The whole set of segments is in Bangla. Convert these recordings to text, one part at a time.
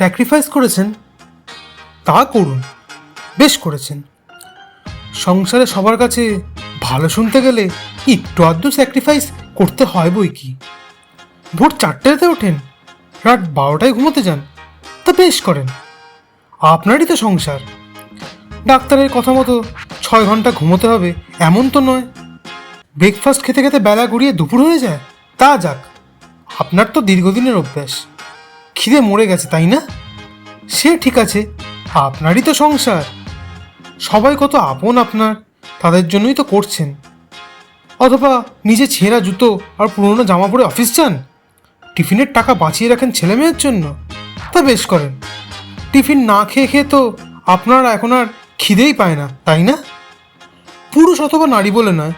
স্যাক্রিফাইস করেছেন? তা করুন। বেশ করেছেন। সংসারে সবার কাছে ভালো শুনতে গেলে একটু আধটু স্যাক্রিফাইস করতে হয় বই কি? ভোর চারটেতে ওঠেন। রাত বারোটায় ঘুমোতে যান। তা বেশ করেন। আপনারই তো সংসার। ডাক্তারের কথা মতো ছয় ঘণ্টা ঘুমোতে হবে এমন তো নয়। ব্রেকফাস্ট খেতে খেতে বেলা গড়িয়ে দুপুর হয়ে যায়। তা যাক, আপনার তো দীর্ঘদিনের অভ্যাস। খিদে মরে গেছে, তাই না? সে ঠিক আছে, আপনারই তো সংসার। সবাই কত আপন আপনার, তাদের জন্যই তো করছেন। অথবা নিজে ছেঁড়া জুতো আর পুরনো জামা পরে অফিস যান? টিফিনের টাকা বাঁচিয়ে রাখেন ছেলে মেয়ের জন্য? তা বেশ করেন। টিফিন না খেয়ে খেয়ে তো আপনার এখন আর খিদেই পায় না, তাই না? পুরুষ অথবা নারী বলে নয়,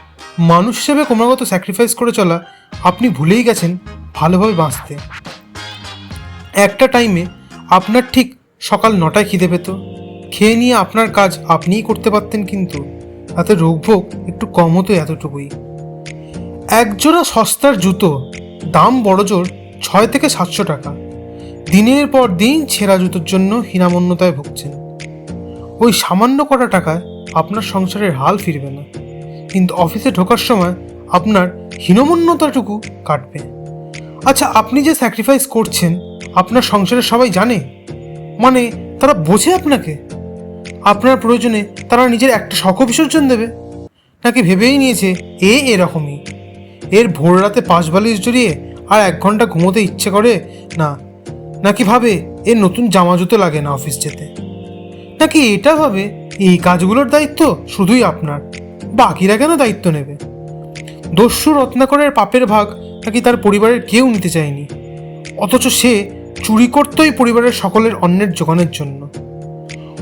মানুষ হিসেবে ক্রমাগত স্যাক্রিফাইস করে চলা, আপনি ভুলেই গেছেন ভালোভাবে বাঁচতে। একটা টাইমে আপনার ঠিক সকাল নটায় খিদে পেত। খেয়ে নিয়ে আপনার কাজ আপনিই করতে পারতেন কিন্তু তাতে রোগভোগ একটু কম হতো এতটুকুই। একজোড়া সস্তার জুতো, দাম বড়জোর ছয় থেকে সাতশো টাকা। দিনের পর দিন ছেঁড়া জুতোর জন্য হীনামন্যতায় ভুগছেন। ওই সামান্য কটা টাকায় আপনার সংসারের হাল ফিরবে না। কিন্তু অফিসে ঢোকার সময় আপনার হীনমন্যতাটুকু কাটবে। আচ্ছা আপনি যে স্যাক্রিফাইস করছেন আপনার সংসারে সবাই জানে। মানে তারা বোঝে আপনাকে। আপনার প্রয়োজনে তারা নিজের একটা শখ বিসর্জন দেবে। নাকি ভেবেই নিয়েছে, এ এরকমই। এর ভোর রাতে পাঁচ বালিশ জড়িয়ে আর এক ঘণ্টা ঘুমোতে ইচ্ছে করে, না, নাকি ভাবে এর নতুন জামা জুতো লাগে না অফিস যেতে। নাকি এটা ভাবে এই কাজগুলোর দায়িত্ব শুধুই আপনার, বাকিরা কেন দায়িত্ব নেবে? দস্যু রত্নাকরের পাপের ভাগ নাকি তার পরিবারের কেউ নিতে চায়নি? অথচ সে চুরি করতোই পরিবারের সকলের অন্যের যোগানের জন্য।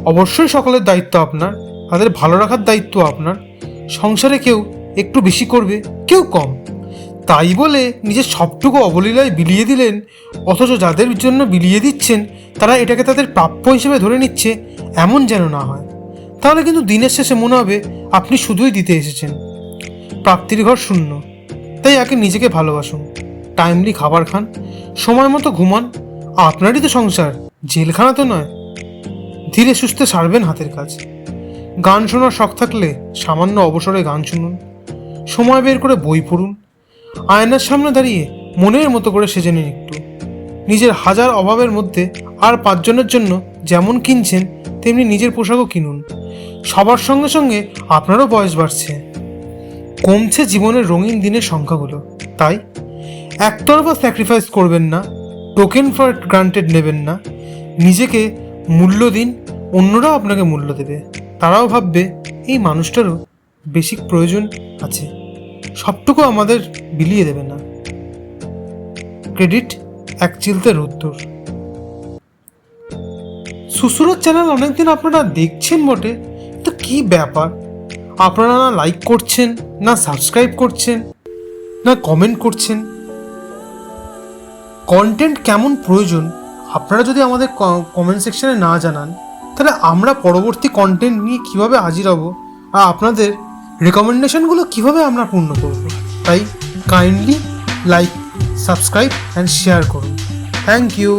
অবশ্যই সকলের দায়িত্ব আপনার, তাদের ভালো রাখার দায়িত্ব আপনার। সংসারে কেউ একটু বেশি করবে, কেউ কম। তাই বলে নিজের সবটুকু অবলীলায় বিলিয়ে দিলেন, অথচ যাদের জন্য বিলিয়ে দিচ্ছেন, তারা এটাকে তাদের প্রাপ্য হিসেবে ধরে নিচ্ছে, এমন যেন না হয়। তাহলে কিন্তু দিনের শেষে মনে হবে আপনি শুধুই দিতে এসেছেন। প্রাপ্তির ঘর শূন্য। তাই আগে নিজেকে ভালোবাসুন। টাইমলি খাবার খান, সময় মতো ঘুমান আপনারই তো সংসার, জেলখানা তো নয়। ধীরে সুস্থে সারবেন হাতের কাজ। গান শোনার শখ থাকলে সামান্য অবসরে গান শুনুন। সময় বের করে বই পড়ুন। আয়নার সামনে দাঁড়িয়ে মনের মতো করে সেজে নিন একটু। নিজের হাজার অভাবের মধ্যে আর পাঁচজনের জন্য যেমন কিনছেন, তেমনি নিজের পোশাকও কিনুন। সবার সঙ্গে সঙ্গে আপনারও বয়স বাড়ছে। কমছে জীবনের রঙিন দিনের সংখ্যাগুলো। তাই একতরফা স্যাক্রিফাইস করবেন না। টোকেন ফর গ্রান্টেড নেবেন না। নিজেকে মূল্য দিন অন্যরাও আপনাকে মূল্য দেবে। তারাও ভাববে, এই মানুষটারও বেসিক প্রয়োজন আছে। সবটুকু আমাদের বিলিয়ে দেবে না। ক্রেডিট এক চিলতে রোদ্দুর। সুসুরত চ্যানেল অনেকদিন আপনারা দেখছেন বটে। তো কি ব্যাপার? আপনারা না লাইক করছেন, না সাবস্ক্রাইব করছেন, না কমেন্ট করছেন। কন্টেন্ট কেমন প্রয়োজন, আপনারা যদি আমাদের কমেন্ট সেকশানে না জানান, তাহলে আমরা পরবর্তী কন্টেন্ট নিয়ে কীভাবে হাজির হব আর আপনাদের রেকমেন্ডেশনগুলো কীভাবে আমরা পূর্ণ করব। তাই kindly like subscribe and share করুন। Thank you